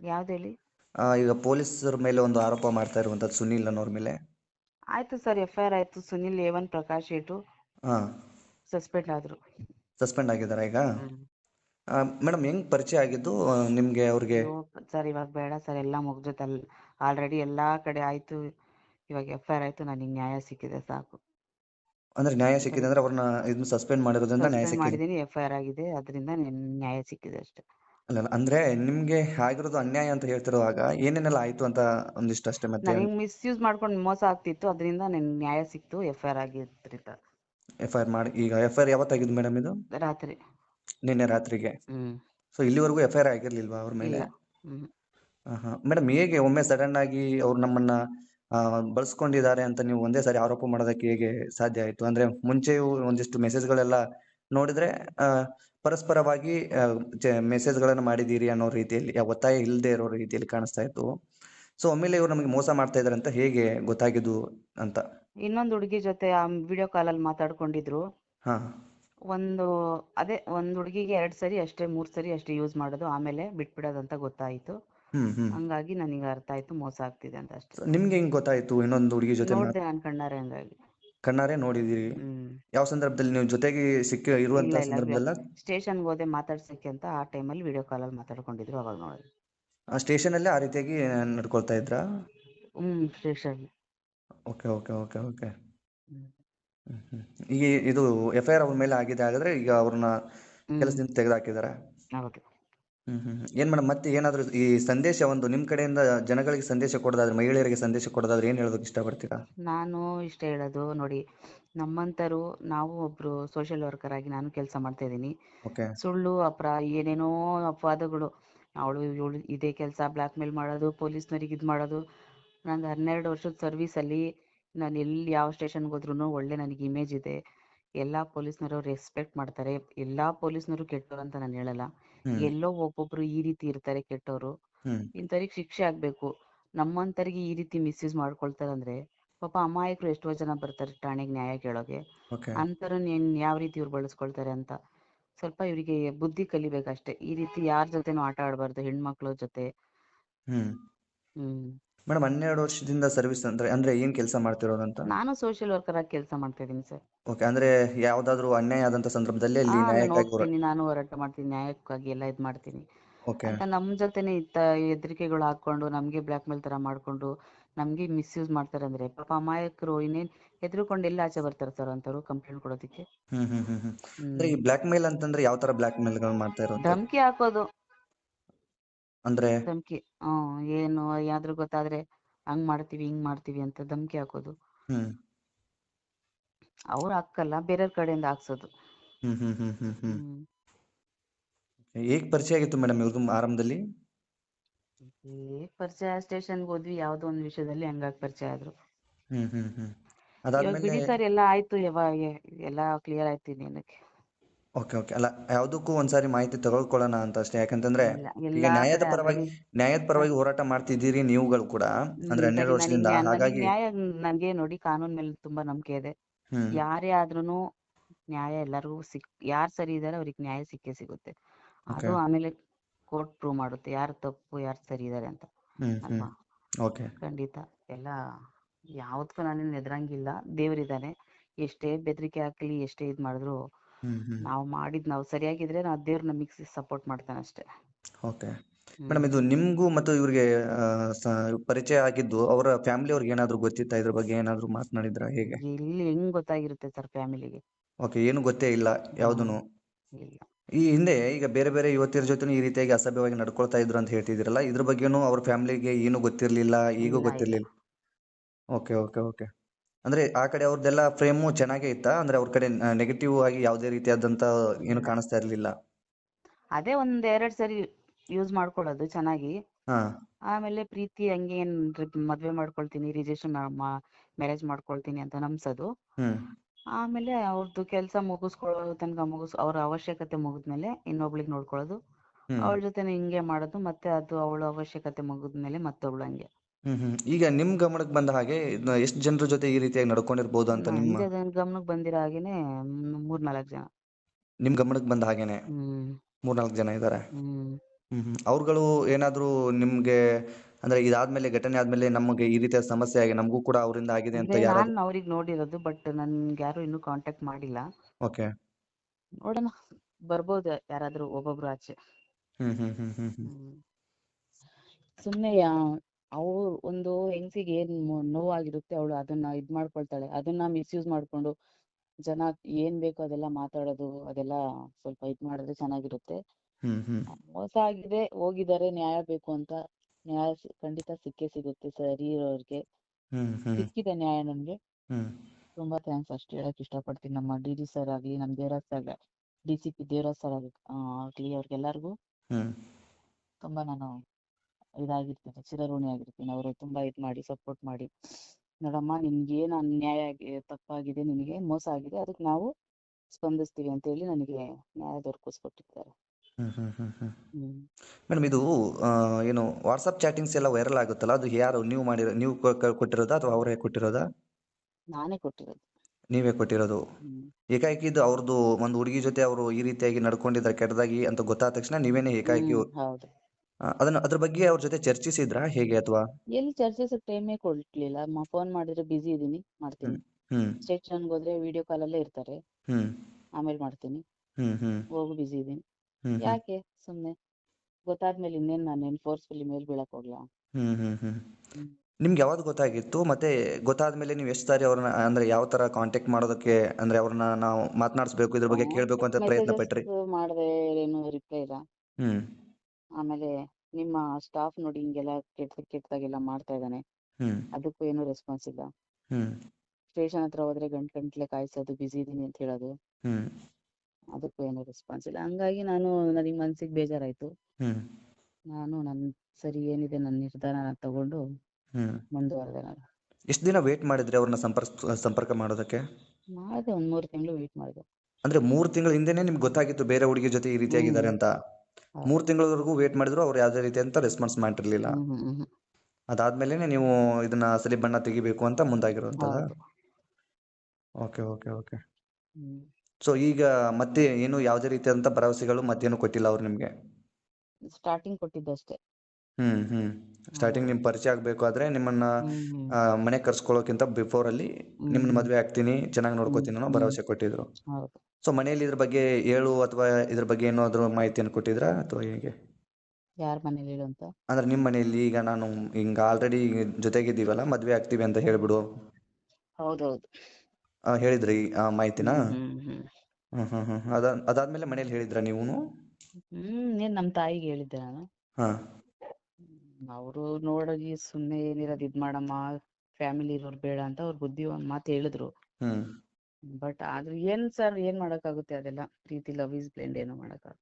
ಯಾವ್ದು ಹೇಳಿ? ಈಗ ಪೊಲೀಸರ ಮೇಲೆ ಒಂದು ಆರೋಪ ಮಾಡ್ತಾ ಇರುವಂತದ್ದು ಸುನಿಲ್ ಅನ್ನೋರ ಮೇಲೆ. ಆಯ್ತು ಸರ್ ಎಫ್ ಐ ಆರ್ ಆಯ್ತು. ಸುನಿಲ್ ಏವನ್ ಪ್ರಕಾಶ್ ಏಟು ಹಾ. ಸಸ್ಪೆಂಡ್ ಆದ್ರು. ಸಸ್ಪೆಂಡ್ ಆಗಿದ್ದಾರೆ ಈಗ? ಮೇಡಮ್ ಹೆಂಗ್ ಪರಿಚಯ ಆಗಿದ್ದು ನಿಮ್ಗೆ ಅವ್ರಿಗೆ? ಸರ್ ಇವಾಗ ಬೇಡ ಸರ್ ಎಲ್ಲ ಮುಗ್ದೈತೆ ಅಲ್ಲಿ ಆಲ್ರೆಡಿ ಎಲ್ಲಾ ಕಡೆ ಆಯ್ತು. ಇವಾಗ ಎಫ್ ಐ ಆರ್ ಆಯ್ತು ನನಗೆ ನ್ಯಾಯ ಸಿಕ್ಕಿದೆ ಸಾಕು. ಅಂದ್ರೆ ನ್ಯಾಯ ಸಿಕ್ಕಿದೆ ಅಂದ್ರೆ ಅವ್ರನ್ನ ಇದನ್ನ ಸಸ್ಪೆಂಡ್ ಮಾಡಿರೋದ್ರಿಂದ ನ್ಯಾಯ ಸಿಕ್ಕಿದೆ. ಎಫ್ಐಆರ್ ಎಫ್ ಐ ಆರ್ ಆಗಿದೆ ಅದರಿಂದ ನ್ಯಾಯ ಸಿಕ್ಕಿದೆ ಅಷ್ಟೇ. ಅಲ್ಲ ಅಂದ್ರೆ ನಿಮ್ಗೆ ಆಗಿರೋದು ಅನ್ಯಾಯ ಅಂತ ಹೇಳ್ತಿರುವಾಗ ಏನೇನೆಲ್ಲ ಆಯ್ತು ಅಂತ ಒಂದಿಷ್ಟು ಅಷ್ಟೇ ಮತ್ತೆ ನನಗೆ ಮಿಸ್ಯೂಸ್ ಮಾಡ್ಕೊಂಡು ಮೋಸ ಆಗ್ತಿತ್ತು ಅದರಿಂದ ನನಗೆ ನ್ಯಾಯ ಸಿಕ್ತು ಎಫ್ ಐ ಆರ್ ಆಗಿದ್ರಿಂದ. ಎಫ್ ಐ ಆರ್ ಮಾಡಿ ಈಗ ಎಫ್ ಐ ಆರ್ ಯಾವತ್ತಾಗಿದ್ದು ಮೇಡಮ್ ಇದು? ರಾತ್ರಿ. ನಿನ್ನೆ ರಾತ್ರಿಗೆ? ಹ್ಮ್. ಸೊ ಇಲ್ಲಿವರೆಗೂ ಎಫ್ ಐ ಆರ್ ಆಗಿರ್ಲಿಲ್ವಾ ಅವ್ರ ಮೇಲೆ? ಇಲ್ಲ ಹ್ಮ್. ಮೇಡಮ್ ಹೇಗೆ ಒಮ್ಮೆ ಸಡನ್ ಆಗಿ ಅವ್ರು ನಮ್ಮನ್ನ ಆ, ಬಳಸ್ಕೊಂಡಿದ್ದಾರೆ ಅಂತ ನೀವು ಒಂದೇ ಸಾರಿ ಆರೋಪ ಮಾಡೋದಕ್ಕೆ ಹೇಗೆ ಸಾಧ್ಯ ಆಯ್ತು? ಅಂದ್ರೆ ಮುಂಚೆಯೂ ಒಂದಿಷ್ಟು ಮೆಸೇಜ್ಗಳೆಲ್ಲ ನೋಡಿದ್ರೆ ಪರಸ್ಪರವಾಗಿ ಪರಸ್ಪರವಾಗಿ ಮೆಸೇಜ್ಗಳನ್ನು ಮಾಡಿದೀರಿ ಅನ್ನೋ ರೀತಿಯಲ್ಲಿ ಒತ್ತಾಯ ಇಲ್ಲದೆ ಇರೋ ರೀತಿಯಲ್ಲಿ ಕಾಣಿಸ್ತಾ ಇತ್ತು. ಸೊ ಒಮ್ಮೆಲೆ ಇವರು ನಮಗೆ ಮೋಸ ಮಾಡ್ತಾ ಇದಾರೆ ಅಂತ ಹೇಗೆ ಗೊತ್ತಾಗಿದ್ದು ಅಂತ? ಇನ್ನೊಂದು ಹುಡುಗಿ ಜೊತೆ ಆ ವಿಡಿಯೋ ಕಾಲ್ ಅಲ್ಲಿ ಮಾತಾಡ್ಕೊಂಡಿದ್ರು. ಹಾ. ಒಂದು ಅದೇ ಒಂದ್ ಹುಡುಗಿಗೆ ಎರಡ್ ಸರಿ ಅಷ್ಟೇ ಮೂರ್ ಸರಿ ಅಷ್ಟೇ ಯೂಸ್ ಮಾಡೋದು ಆಮೇಲೆ ಬಿಟ್ಬಿಡೋದು ಅಂತ ಗೊತ್ತಾಯ್ತು. ಹಂಗಾಗಿ ನನಗೆ ಅರ್ಥ ಆಯ್ತು ಮೋಸ ಆಗ್ತಿದೆ ಅಂತ ಅಷ್ಟೇ. ನಿಮ್ಗೆ ಹೆಂಗ್ ಗೊತ್ತಾಯ್ತು ಇನ್ನೊಂದು ಹುಡುಗಿ ಜೊತೆ ನೋಡ್ದೆ ಅನ್ಕೊಂಡಾರೆ ಹಂಗಾಗಿ. ಕಣ್ಣಾರೆ ನೋಡಿದಿರಿ. ಯಾವ ಸಂದರ್ಭದಲ್ಲಿ ನೀವು ಜೊತೆಗೆ ಸಿಕ್ಕಿ ಇರುವಂತ ಸಂದರ್ಭದಲ್ಲ? ಸ್ಟೇಷನ್ಗೆ ಹೋದೆ ಮಾತಾಡ್ಸಕ್ಕೆ ಅಂತ ಆ ಟೈಮಲ್ಲಿ ವಿಡಿಯೋ ಕಾಲಲ್ಲಿ ಮಾತಾಡ್ಕೊಂಡಿದ್ರು ಅವಾಗ ನೋಡಿ. ಆ ಸ್ಟೇಷನ್ ಅಲ್ಲೇ ಆ ರೀತಿಯಾಗಿ ನಡ್ಕೊಳ್ತಾ ಇದ್ರ? ಹ್ಮ್ station. Okay okay okay okay. ಈಗ ಇದು ಎಫ್ ಐ ಆರ್ ಅವ್ರ ಮೇಲೆ ಆಗಿದೆ ಹಾಗಾದ್ರೆ ಈಗ ಅವ್ರನ್ನ ಕೆಲಸದಿಂದ ಹೌದು. ಹ್ಮ್ ಹ್ಮ್ ಹ್ಮ್. ಏನ್ ಮೇಡಮ್ ಮತ್ತೆ ಏನಾದ್ರು ಈ ಸಂದೇಶ ಒಂದು ನಿಮ್ ಕಡೆಯಿಂದ ಜನಗಳಿಗೆ ಸಂದೇಶ ಕೊಡೋದಾದ್ರೆ ಮಹಿಳೆಯರಿಗೆ ಸಂದೇಶ ಕೊಡೋದಾದ್ರೆ ಏನ್ ಹೇಳೋದಕ್ಕೆ ಇಷ್ಟಪಡ್ತೀರಾ? ನಾನು ಇಷ್ಟ ಹೇಳೋದು ನೋಡಿ ನಮ್ಮಂತರು ನಾವು ಒಬ್ರು ಸೋಷಿಯಲ್ ವರ್ಕರ್ ಆಗಿ ನಾನು ಕೆಲಸ ಮಾಡ್ತಾ ಇದ್ದೀನಿ. ಓಕೆ. ಸುಳ್ಳು ಅಪರ ಏನೇನೋ ಅಪವಾದಗಳು ಅವಳು ಇವಳು ಇದೇ ಕೆಲಸ ಬ್ಲ್ಯಾಕ್ ಮೇಲ್ ಮಾಡೋದು ಪೊಲೀಸ್ನವ್ರಿಗೆ ಇದು ಮಾಡೋದು. ನಂದು ಹನ್ನೆರಡು ವರ್ಷದ ಸರ್ವಿಸಲ್ಲಿ ನಾನು ಎಲ್ಲಿ ಯಾವ ಸ್ಟೇಷನ್ಗೆ ಹೋದ್ರೂ ಒಳ್ಳೆ ನನಗೆ ಇಮೇಜ್ ಇದೆ. ಎಲ್ಲ ಪೊಲೀಸ್ನವರು ರೆಸ್ಪೆಕ್ಟ್ ಮಾಡ್ತಾರೆ. ಎಲ್ಲ ಪೊಲೀಸ್ನವರು ಕೆಟ್ಟರು ಅಂತ ನಾನು ಹೇಳಲ್ಲ. ಎಲ್ಲೋ ಒಬ್ಬೊಬ್ರು ಈ ರೀತಿ ಇರ್ತಾರೆ ಕೆಟ್ಟವರು ಇಂಥವ್ರಿಗೆ ಶಿಕ್ಷೆ ಆಗ್ಬೇಕು. ನಮ್ಮಂತರಿಗೆ ಈ ರೀತಿ ಮಿಸ್ಯೂಸ್ ಮಾಡ್ಕೊಳ್ತಾರೆ ಅಂದ್ರೆ ಪಾಪ ಅಮಾಯಕರು ಎಷ್ಟೋ ಜನ ಬರ್ತಾರೆ ಠಾಣೆಗೆ ನ್ಯಾಯ ಕೇಳೋಕೆ. ಏನ್ ಯಾವ ರೀತಿ ಇವ್ರು ಬಳಸ್ಕೊಳ್ತಾರೆ ಅಂತ. ಸ್ವಲ್ಪ ಇವರಿಗೆ ಬುದ್ಧಿ ಕಲಿಬೇಕಷ್ಟೇ. ಈ ರೀತಿ ಯಾರ ಜೊತೆನೂ ಆಟ ಆಡಬಾರ್ದು ಹೆಣ್ಮಕ್ಳ ಜೊತೆ. ಹ್ಮ್. ಹ್ಮ್. ಮೇಡಮ್ ಹನ್ನೆರಡು ವರ್ಷದಿಂದ ಸರ್ವಿಸ್ ಅಂದ್ರೆ ಅಂದ್ರೆ ಏನ್ ಕೆಲಸ ಮಾಡ್ತಿರೋದಂತ ನಾನು ಸೋಶಿಯಲ್ ವರ್ಕರ್ ಆಗಿ ಕೆಲಸ ಮಾಡ್ತಾ ಇದ್ದೀನಿ ಸರ್. ಓಕೆ ಅಂದ್ರೆ ಯಾವ್ದಾದ್ರು ಅನ್ಯಾಯ ಆದಂತ ಸಂದರ್ಭದಲ್ಲಿ ಅಲ್ಲಿ ನ್ಯಾಯಕ್ಕಾಗಿ ಹೋಗ್ತೀನಿ ನಾನು ಹೋರಾಟ ಮಾಡ್ತೀನಿ ನ್ಯಾಯಕ್ಕಾಗಿ ಎಲ್ಲ ಇದ್ ಮಾಡ್ತೀನಿ. ಓಕೆ ಅಂತ ನಮ್ ಜೊತೆನೆ ಇತ್ತ ಹೆದರಿಕೆಗಳು ಹಾಕೊಂಡು ನಮ್ಗೆ ಬ್ಲಾಕ್ ಮೇಲ್ ತರ ಮಾಡ್ಕೊಂಡು ನಮ್ಗೆ ಮಿಸ್ಯೂಸ್ ಮಾಡ್ತಾರೆ ಅಂದ್ರೆ ಪಾಪ ಅಮಾಯಕರು ಇನ್ನೇನ್ ಹೆದರ್ಕೊಂಡು ಎಲ್ಲ ಆಚೆ ಬರ್ತಾರೆ ಸರ್ ಅಂತವ್ರು ಕಂಪ್ಲೇಂಟ್ ಕೊಡೋದಕ್ಕೆ? ಹ್ಮ್ ಹ್ಮ್ ಹ್ಮ್ ಹ್ಮ್. ಅಂದ್ರೆ ಈ ಬ್ಲಾಕ್ ಮೇಲ್ ಅಂತಂದ್ರೆ ಯಾವ ತರ ಬ್ಲಾಕ್ ಮೇಲ್ ಮಾಡ್ತಾ ಇರೋದು? ಧಮಕಿ ಹಾಕೋದು. ಅಂದ್ರೆ ಧಮ್ಕಿ ಹ್ಮ್ ಏನು ಯಾದ್ರು ಗೊತ್ತಾದ್ರೆ ಹಂಗ್ ಮಾಡ್ತೀವಿ ಹಿಂಗ್ ಮಾಡ್ತೀವಿ ಅಂತ ಧಮ್ಕಿ ಹಾಕೋದು. ಹ್ಮ್. ಅವ್ರು ಹಾಕಲ್ಲ ಬೇರೆಯವ್ರ ಕಡೆಯಿಂದ ಹಾಕ್ಸೋದು. ಹ್ಮ್ ಹ್ಮ್ ಹ್ಮ್ ಹ್ಮ್ ಹ್ಮ್. ಹ್ಮ್. ಹೇಗ್ ಪರಿಚಯ ಆಗಿತ್ತು ಮೇಡಮ್ ಇವ್ರದ್ದು ಆರಂಭದಲ್ಲಿ? ಏ ಪರಿಚಯ ಸ್ಟೇಷನ್ಗೆ ಹೋದ್ವಿ ಯಾವ್ದೋ ಒಂದ್ ವಿಷಯದಲ್ಲಿ ಹಂಗಾಗಿ ಪರಿಚಯ ಆದ್ರು. ಹ್ಮ್ ಹ್ಮ್ ಹ್ಮ್. ಇವಾಗ ಅದಾದ್ಮೇಲೆ ಸರ್ ಎಲ್ಲ ಆಯ್ತು ಯಾವಾಗ ಎಲ್ಲ ಕ್ಲಿಯರ್ ಆಯ್ತು ಇನ್ನೇನಕ್ಕೆ. ಓಕೆ ಓಕೆ ಅಲ್ಲ ಯಾವುದಕ್ಕೂ ಒಂದ್ಸಾರಿ ಮಾಹಿತಿ ತಗೊಳ್ಕೊಳ್ಳೋಣ ಅಂತ ಅಷ್ಟೇ. ಯಾಕಂತಂದ್ರೆ ಇಲ್ಲ ಈಗ ಎಲ್ಲಾ ನ್ಯಾಯದ ಕಡೆ ಪರವಾಗಿ ನ್ಯಾಯದ ಪರವಾಗಿ ಹೋರಾಟ ಮಾಡ್ತಿದ್ದೀರಿ ನೀವುಗಳು ಕೂಡ ಅಂದ್ರೆ ಹ್ಮ್, ಹನ್ನೆರಡು ಸರಿ, ವರ್ಷದಿಂದ. ನನಗೆ ಹಾಗಾಗಿ ನ್ಯಾಯ ನನಗೆ ನೋಡಿ ಕಾನೂನ್ ಮೇಲೆ ತುಂಬಾ ನಂಬಿಕೆ ಇದೆ. ಹ್ಮ್. ಯಾರೇ ಆದ್ರೂನು ನ್ಯಾಯ ಎಲ್ಲರಿಗೂ ಸಿಕ್ ಯಾರು ಸರಿ ಇದಾರೆ ಅವ್ರಿಗೆ ನ್ಯಾಯ ಸಿಕ್ಕೇ ಸಿಗುತ್ತೆ. ಅದು ಆಮೇಲೆ ಕೋರ್ಟ್ ಪ್ರೂವ್ ಮಾಡುತ್ತೆ. ಯಾರು ತಪ್ಪು ಯಾರು ಸರಿ ಇದಾರೆ ಅಂತ. ಹ್ಮ್ ಹ್ಮ್. ಅಲ್ವಾ? ಓಕೆ ಖಂಡಿತ. ಎಲ್ಲ ಯಾವ್ದಕ್ಕೂ ನಾನೇನು ಹೆದರಂಗಿಲ್ಲ. ದೇವ್ರಿದಾನೆ. ಎಷ್ಟೇ ಬೆದರಿಕೆ ಹಾಕ್ಲಿ ಎಷ್ಟೇ ಇದ್ ಮಾಡಿದ್ರು ನಾವು ಮಾಡಿದ್ ನಾವು ಸರಿಯಾಗಿದ್ರೆ ನಾವು ದೇವ್ರ ನಮಗೆ ಸಪೋರ್ಟ್ ಮಾಡ್ತಾನೆ ಅಷ್ಟೇ. ಓಕೆ. ಮೇಡಮ್ ಇದು ನಿಮ್ಗೂ ಮತ್ತು ಇವ್ರಿಗೆ ಆ, ಸ- ಪರಿಚಯ ಆಗಿದ್ದು ಅವರ ಫ್ಯಾಮಿಲಿ ಅವ್ರಿಗೆ ಏನಾದ್ರು ಗೊತ್ತಿತ್ತಾ? ಇದ್ರ ಬಗ್ಗೆ ಏನಾದ್ರು ಮಾತನಾಡಿದ್ರ? ಹೇಗೆ? ಇಲ್ಲಿ ಹೆಂಗ್ ಗೊತ್ತಾಗಿರುತ್ತೆ ಸರ್ ಫ್ಯಾಮಿಲಿಗೆ? ಓಕೆ ಏನು ಗೊತ್ತೇ ಇಲ್ಲ ಯಾವ್ದೂನು? ಇಲ್ಲ. ಈ ಹಿಂದೆ ಈಗ ಬೇರೆ ಬೇರೆ ಯುವತಿಯರ ಜೊತೆ ಈ ರೀತಿಯಾಗಿ ಅಸಭ್ಯವಾಗಿ ನಡ್ಕೊಳ್ತಾ ಇದ್ರು ಅಂತ ಹೇಳ್ತಿದ್ರಲ್ಲ ಇದ್ರ ಬಗ್ಗೆನೂ ಅವ್ರ ಫ್ಯಾಮಿಲಿಗೆ ಏನು ಗೊತ್ತಿರ್ಲಿಲ್ಲ ಈಗೂ ಇಲ್ಲ, ಇಲ್ಲ. ಗೊತ್ತಿರ್ಲಿಲ್ಲ. Okay okay okay. ಅಂದ್ರೆ ಆ ಕಡೆ ಅವ್ರದ್ದೆಲ್ಲ ಫ್ರೇಮು ಚೆನ್ನಾಗೇ ಇತ್ತಾ? ಅಂದ್ರೆ ಅವ್ರ ಕಡೆ ನೆಗೆಟಿವ್ ಆಗಿ ಯಾವುದೇ ರೀತಿಯಾದಂತ ಏನು. ಕಾಣಿಸ್ತಾ ಇರಲಿಲ್ಲ? ಅದೇ ಒಂದ್ ಎರಡ್ ಸರಿ ಯೂಸ್ ಮಾಡ್ಕೊಳ್ಳೋದು ಚೆನ್ನಾಗಿ. ಹಾ. ಆಮೇಲೆ ಪ್ರೀತಿ ಹಂಗೆ ಏನ್ ರಿ- ಮದ್ವೆ ಮಾಡ್ಕೊಳ್ತೀನಿ ರಿಜಿಸ್ಟ್ರೇಷನ್ ಮ್ಯಾರೇಜ್ ಮಾಡ್ಕೊಳ್ತೀನಿ ಅಂತ ನಂಬ್ಸೋದು. ಹ್ಮ್. ಆಮೇಲೆ ಅವ್ರದ್ದು ಕೆಲಸ ಮುಗಿಸ್ಕೊಳ್ಳೋ ತನಕ ಮುಗಿಸ್ ಅವ್ರ ಅವಶ್ಯಕತೆ ಮುಗಿದ್ಮೇಲೆ ಇನ್ನೊಬ್ಳಿಗೆ ನೋಡ್ಕೊಳ್ಳೋದು. ಅವಳ ಜೊತೆ ಹಿಂಗೆ ಮಾಡೋದು ಮತ್ತೆ ಅದು ಅವಳ ಅವಶ್ಯಕತೆ ಮುಗಿದ್ಮೇಲೆ ಮತ್ತೊಬ್ಳು ಹಂಗೆ. ಹ್ಮ್ ಹ್ಮ್. ಈಗ ನಿಮ್ ಗಮನಕ್ಕೆ ಬಂದ ಹಾಗೆ ಎಷ್ಟು ಜನರ ಜೊತೆ ಈ ರೀತಿಯಾಗಿ ನಡ್ಕೊಂಡಿರ್ಬೋದು ಅಂತ ನಿಮ್ಮ ಗಮನಕ್ಕೆ ಬಂದಿರೋ ಹಾಗೇನೆ ಮೂರ್ ನಾಲ್ಕು ಜನ. ನಿಮ್ ಗಮನಕ್ಕೆ ಬಂದ ಹಾಗೇನೆ ಹ್ಮ್. ಮೂರ್ನಾಲ್ಕು ಜನ ಇದ್ದಾರೆ ಹ್ಮ್. ಹ್ಮ್ ಹ್ಮ್. ಅವ್ರುಗಳು ಏನಾದ್ರು ನಿಮ್ಗೆ ಅಂದ್ರೆ ಇದಾದ್ಮೇಲೆ ಘಟನೆ ಆದ್ಮೇಲೆ ನಮಗೆ ಈ ರೀತಿಯ ಸಮಸ್ಯೆ ಆಗಿ ನಮಗೂ ಕೂಡ ಅವರಿಂದ ಆಗಿದೆ ಅಂತ ಅಂದ್ರೆ ಯಾರಾದ್ರೂ ನಾನ್ ಅವ್ರಿಗೆ ನೋಡಿರೋದು ಬಟ್ ನನ್ಗೆ ಯಾರು ಇನ್ನೂ ಕಾಂಟ್ಯಾಕ್ಟ್ ಮಾಡಿಲ್ಲ. ಓಕೆ. ನೋಡೋಣ. ಬರ್ಬೋದು ಯಾರಾದ್ರೂ ಒಬ್ಬೊಬ್ರು ಆಚೆ. ಹ್ಮ್ ಹ್ಮ್ ಹ್ಮ್ ಹ್ಮ್ ಹ್ಮ್. ಹ್ಮ್. ಸುಮ್ನೆ ಯಾ ಅವ್ರು ಒಂದು ಹೆಂಗ್ಸಿಗೆ ಏನ್ ನೋವಾಗಿರುತ್ತೆ ಅವಳು ಅದನ್ನ ಇದ್ ಮಾಡ್ಕೊಳ್ತಾಳೆ. ಅದನ್ನ ಮಿಸ್ಯೂಸ್ ಮಾಡ್ಕೊಂಡು ಜನ ಏನ್ ಬೇಕೋ ಅದೆಲ್ಲ ಮಾತಾಡೋದು ಅದೆಲ್ಲ ಸ್ವಲ್ಪ ಇದ್ ಮಾಡಿದ್ರೆ ಚೆನ್ನಾಗಿರುತ್ತೆ. ಮೋಸ ಆಗಿದೆ ಹೋಗಿದ್ದಾರೆ ನ್ಯಾಯ ಬೇಕು ಅಂತ ನ್ಯಾಯ ಖಂಡಿತ ಸಿಕ್ಕೇ ಸಿಗುತ್ತೆ ಸರಿ ಇರೋರ್ಗೆ. ಸಿಕ್ಕಿದೆ ನ್ಯಾಯ ನನ್ಗೆ ತುಂಬಾ ಥ್ಯಾಂಕ್ಸ್ ಅಷ್ಟು ಹೇಳಕ್ ಇಷ್ಟಪಡ್ತೀನಿ ನಮ್ಮ ಡಿ ಡಿ ಸರ್ ಆಗ್ಲಿ ನಮ್ Devaraj sir D C P Devaraj sir ಆಗ್ಲಿ ಅವ್ರಿಗೆಲ್ಲರಿಗೂ. ತುಂಬಾ ನಾನು ಇದಾಗಿರ್ತೀನಿ ಚಿರಋಣಿ ಆಗಿರ್ತೀನಿ ಅವರು ತುಂಬಾ ಇದ್ ಮಾಡಿ ಸಪೋರ್ಟ್ ಮಾಡಿ. ನೋಡಮ್ಮ ನಿನ್ಗೆ ಏನ್ ಅನ್ಯಾಯ ಆಗಿ ತಪ್ಪಾಗಿದೆ ನಿನಗೆ ಮೋಸ ಆಗಿದೆ ಅದಕ್ಕೆ ನಾವು ಸ್ಪಂದಿಸ್ತೀವಿ ಅಂತ ಹೇಳಿ ನನಗೆ ನ್ಯಾಯ ದೊರಕಿಸ್ಕೊಟ್ಟಿದ್ದಾರೆ. ಮೇಡಮ್ ಇದು ಏನು ವಾಟ್ಸ್ಆಪ್ ಚಾಟಿಂಗ್ಸ್ ಎಲ್ಲ ವೈರಲ್ ಆಗುತ್ತಲ್ಲ? ಅದು ಯಾರು ನೀವು ಮಾಡಿರೋ ನೀವು ಕೊಟ್ಟಿರೋದಾ ಅಥವಾ ಅವರೇ ಕೊಟ್ಟಿರೋದಾ? ನಾನೇ ಕೊಟ್ಟಿರೋದು. ನೀವೇ ಕೊಟ್ಟಿರೋದು. ಏಕಾಏಕಿ ಇದು ಅವ್ರದ್ದು ಒಂದು ಹುಡುಗಿ ಜೊತೆ ಅವರು ಈ ರೀತಿಯಾಗಿ ನಡ್ಕೊಂಡಿದ್ದಾರೆ ಕೆಟ್ಟದಾಗಿ ಅಂತ ಗೊತ್ತಾದ ತಕ್ಷಣ ನೀವೇನೆ ಏಕಾಏಕಿ ಅದನ್ನ ಅದ್ರ ಬಗ್ಗೆ ಅವ್ರ ಜೊತೆ ಚರ್ಚಿಸಿದ್ರಾ ಹೇಗೆ ಅಥವಾ? ಎಲ್ಲಿ ಚರ್ಚಿಸಕ್ ಟೈಮೇ ಕೊಡ್ಲಿಲ್ಲ. ಫೋನ್ ಮಾಡಿದ್ರೆ ಬಿಜಿ ಇದೀನಿ ಮಾಡ್ತೀನಿ. ಹ್ಮ್ ಸ್ಟೇಷನ್ ಹೋದ್ರೆ ವಿಡಿಯೋ ಕಾಲ್ ಅಲ್ಲೇ ಇರ್ತಾರೆ. ಹ್ಮ್. ಆಮೇಲೆ ಮಾಡ್ತೀನಿ. ಹ್ಮ್ ಹ್ಮ್. ಹೋಗು ಬಿಜಿ ಇದೀನಿ. ಹ್ಮ್ ಹ್ಮ್. ಯಾಕೆ? ಸುಮ್ನೆ. ಗೊತ್ತಾದ್ಮೇಲೆ ಇನ್ನೇನ್ ನಾನೇನ್ ಫೋರ್ಸ್ಫುಲಿ ಮೇಲ್ ಬೀಳಕ್ ಹೋಗ್ಲಾ? ಹ್ಮ್ ಹ್ಮ್ ಹ್ಮ್. ಹ್ಮ್. ನಿಮ್ಗೆ ಯಾವ್ದು ಗೊತ್ತಾಗಿತ್ತು? ಮತ್ತೆ ಗೊತ್ತಾದ್ಮೇಲೆ ನೀವು ಎಷ್ಟು ಸಾರಿ ಅವ್ರನ್ನ ಅಂದ್ರೆ ಯಾವ ತರ ಕಾಂಟ್ಯಾಕ್ಟ್ ಮಾಡೋದಕ್ಕೆ ಅಂದ್ರೆ ಅವ್ರನ್ನ ನಾವು ಮಾತನಾಡಿಸ್ಬೇಕು ಇದ್ರ ಬಗ್ಗೆ ಕೇಳ್ಬೇಕು ಅಂತ ಪ್ರಯತ್ನ ಪಟ್ರಿ? ಮಾಡಿದೆ ಏನು ರಿಪ್ಲೈ ಇಲ್ಲ. ಹ್ಮ್. ಆಮೇಲೆ ನಿಮ್ಮ ಸ್ಟಾಫ್ ನೋಡಿ ಹಿಂಗೆಲ್ಲ ಕೆಟ್ಟ ಕೆಟ್ಟದಾಗೆಲ್ಲ ಮಾಡ್ತಾ ಇದ್ದಾನೆ. ಹ್ಮ್. ಅದಕ್ಕೂ ಏನು ರೆಸ್ಪಾನ್ಸ್ ಇಲ್ಲ. ಹ್ಮ್. ಸ್ಟೇಷನ್ ಹತ್ರ ಹೋದ್ರೆ ಗಂಟ್ ಗಂಟ್ಲೆ ಕಾಯಿಸೋದು ಬಿಸಿ ಇದೀನಿ ಅಂತ ಹೇಳೋದು. ಹ್ಮ್. ಅದಕ್ಕೂ ಏನು ರೆಸ್ಪಾನ್ಸ್ ಇಲ್ಲ. ಹಂಗಾಗಿ ನಾನು ನನಗೆ ಮನ್ಸಿಗೆ ಬೇಜಾರಾಯ್ತು. ಹ್ಮ್. ನಾನು ನನ್ ಸರಿ ಏನಿದೆ ನನ್ನ ನಿರ್ಧಾರ ನಾನ್ ತಗೊಂಡು ಹ್ಮ್. ಮುಂದುವರೆದೆ ನಾನು. ಎಷ್ಟು ದಿನ ವೇಟ್ ಮಾಡಿದ್ರಿ ಅವ್ರನ್ನ ಸಂಪರ್ಕ ಸಂಪರ್ಕ ಮಾಡೋದಕ್ಕೆ? ಮಾಡಿದೆ ಒಂದ್ ಮೂರು ತಿಂಗಳು ವೇಟ್ ಮಾಡಿದೆ. ಅಂದ್ರೆ ಮೂರ್ ತಿಂಗಳ ಹಿಂದೆನೆ ನಿಮ್ಗೆ ಗೊತ್ತಾಗಿತ್ತು ಬೇರೆ ಹುಡುಗಿ ಜೊತೆ ಈ ರೀತಿಯಾಗಿದ್ದಾರೆ ಅಂತ. ಮೂರ್ ತಿಂಗಳವರೆಗೂ ವೇಟ್ ಮಾಡಿದ್ರು ಅವ್ರು ಯಾವುದೇ ರೀತಿ ಅಂತ ರೆಸ್ಪಾನ್ಸ್ ಮಾಡಿರ್ಲಿಲ್ಲ. ಅದಾದ್ಮೇಲೆ ನೀವು ಇದನ್ನ ಅಸಲಿ ಬಣ್ಣ ತೆಗಿಬೇಕು ಅಂತ ಮುಂದಾಗಿರುವಂತದ? Okay okay okay. ಸೊ ಈಗ ಮತ್ತೆ ಏನು ಯಾವುದೇ ರೀತಿಯಾದಂತ ಭರವಸೆಗಳು ಮತ್ತೇನು ಕೊಟ್ಟಿಲ್ಲ ಅವ್ರು ನಿಮ್ಗೆ? ಸ್ಟಾರ್ಟಿಂಗ್ ಕೊಟ್ಟಿದ್ದಷ್ಟೇ. ಹ್ಮ್ ಹ್ಮ್. ಸ್ಟಾರ್ಟಿಂಗ್ ನಿಮ್ ಪರಿಚಯ ಆಗ್ಬೇಕಾದ್ರೆ ನಿಮ್ಮನ್ನ ಮನೆ ಕರ್ಸ್ಕೊಳ್ಳೋಕ್ಕಿಂತ ಬಿಫೋರ್ ಅಲ್ಲಿ ನಿಮ್ಮನ್ನ. ಮದ್ವೆ ಆಗ್ತೀನಿ ಚೆನ್ನಾಗಿ ನೋಡ್ಕೋತೀನಿ ಅನ್ನೋ. ಭರವಸೆ ಕೊಟ್ಟಿದ್ರು. ಸೊ ಮನೆಯಲ್ಲಿ ಇದ್ರ ಬಗ್ಗೆ ಹೇಳು ಅಥವಾ ಇದ್ರ ಬಗ್ಗೆ ಏನಾದ್ರು ಮಾಹಿತಿಯನ್ನು ಕೊಟ್ಟಿದ್ರಾ ಅಥವಾ ಹೇಗೆ? ಯಾರ ಮನೇಲಿ ಹೇಳು ಅಂತ? ಅಂದ್ರೆ ನಿಮ್ಮ ಮನೆಯಲ್ಲಿ ಈಗ ನಾನು ಹಿಂಗ ಆಲ್ರೆಡಿ ಜೊತೆಗಿದ್ದೀವಲ್ಲ ಮದ್ವೆ ಆಗ್ತೀವಿ ಅಂತ ಹೇಳ್ಬಿಡು. ಹೌದೌದು. ಆ, ಹೇಳಿದ್ರಿ ಆ ಮಾಹಿತಿನ? ಹ್ಮ್ ಹ್ಮ್ ಹ್ಮ್. ಹ್ಮ್ ಹ್ಮ್ ಅದ ಅದಾದ್ಮೇಲೆ ಮನೇಲಿ ಹೇಳಿದ್ರ ನೀವು ಹ್ಮ್ ಏನ್ ನಮ್ ತಾಯಿಗೆ ಹೇಳಿದ್ದೆ ನಾನು. ಹಾ. ಅವರು ನೋಡಿ ಸುಮ್ನೆ ಏನಿರೋದು ಇದ್ ಮಾಡಮ್ಮ ಫ್ಯಾಮಿಲಿ ಇರೋರು ಬೇಡ ಅಂತ ಅವ್ರ ಬುದ್ಧಿ ಒಂದ್ ಮಾತು ಹೇಳಿದ್ರು. ಹ್ಮ್. ಬಟ್ ಆದ್ರೂ ಏನ್ ಸರ್ ಏನ್ ಮಾಡಕ್ಕಾಗುತ್ತೆ ಅದೆಲ್ಲ? ಪ್ರೀತಿ ಲವ್ ಇಸ್ ಬ್ಲೈಂಡ್ ಏನು ಮಾಡಕ್ಕಾಗಲ್ಲ.